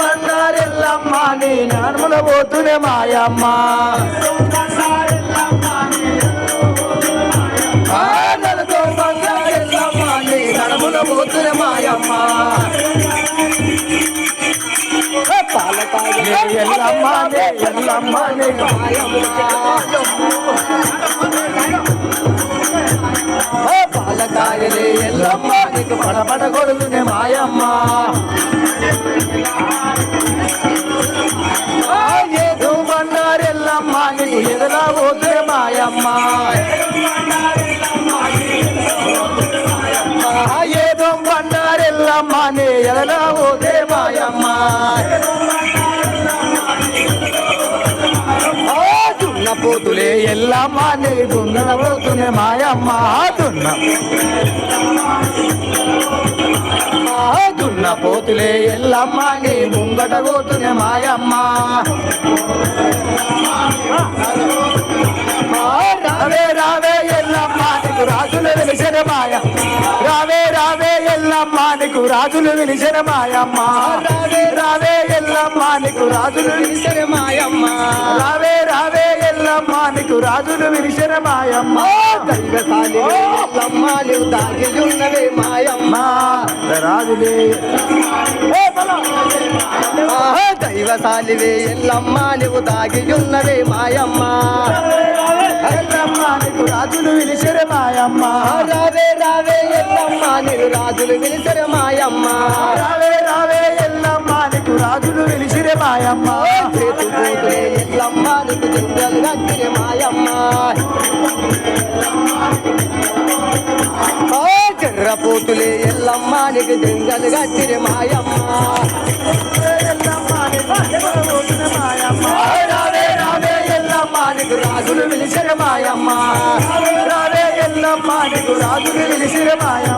బండారెల్లమ్మ నీ నడుముల పోతునే మాయమ్మ. ఆ, మాయమ్మ. ఎల్లమ్మ ఎల్లమ్మ పాలకాయలే ఎల్లమ్మ నీకు పడబడ కొడుకునే ఏదో బండారెల్లమ్మ నీకు ఎదలా పోతునే మాయమ్మ. ఏదో బండారెల్లమ్మ నీ ఎదలా పోతే మాయమ్మ. దున్న పోతులే ఎల్లమ్మ నీ దున్న పోతునే మాయమ్మ. దున్న. పోతులే ఎల్లమ్మ నీ ముంగట పోతునే మాయమ్మ. రావే రావే ఎల్లమ్మ నీకు రాజులు వెలిసిన మాయ రావే రావే ఎల్లమ్మ నీకు రాజులు వెలిసిన మాయమ్మ. రావే రావే ఎల్లమ్మ నీకు రాజులు వెలిసిన మాయమ్మ. నీకు రాజులు వెలిసిన మాయమ్మ. దైవశాలి ఎల్లమ్మ నీవు దాగి ఉన్నవే మాయమ్మ. రాజులే. దైవశాలివే ఎల్లమ్మ నువ్వు దాగి ఉన్నవే మాయమ్మ. ఎల్లమ్మ నీకు రాజులు విలిసెర మాయమ్మ. రావే రావే ఎల్లమ్మ రాజులు విలిసెర మాయమ్మ. రావే రావే. మాయమ్మ. చేతు పోతులే ఎల్లమ్మ నీకు జింగలు గట్టిరే మాయమ్మ. ఓ పోతులే ఎల్లమ్మ నీకు రాజులు మాయమ్మ. నీకు రాజులు మాయమ్మ.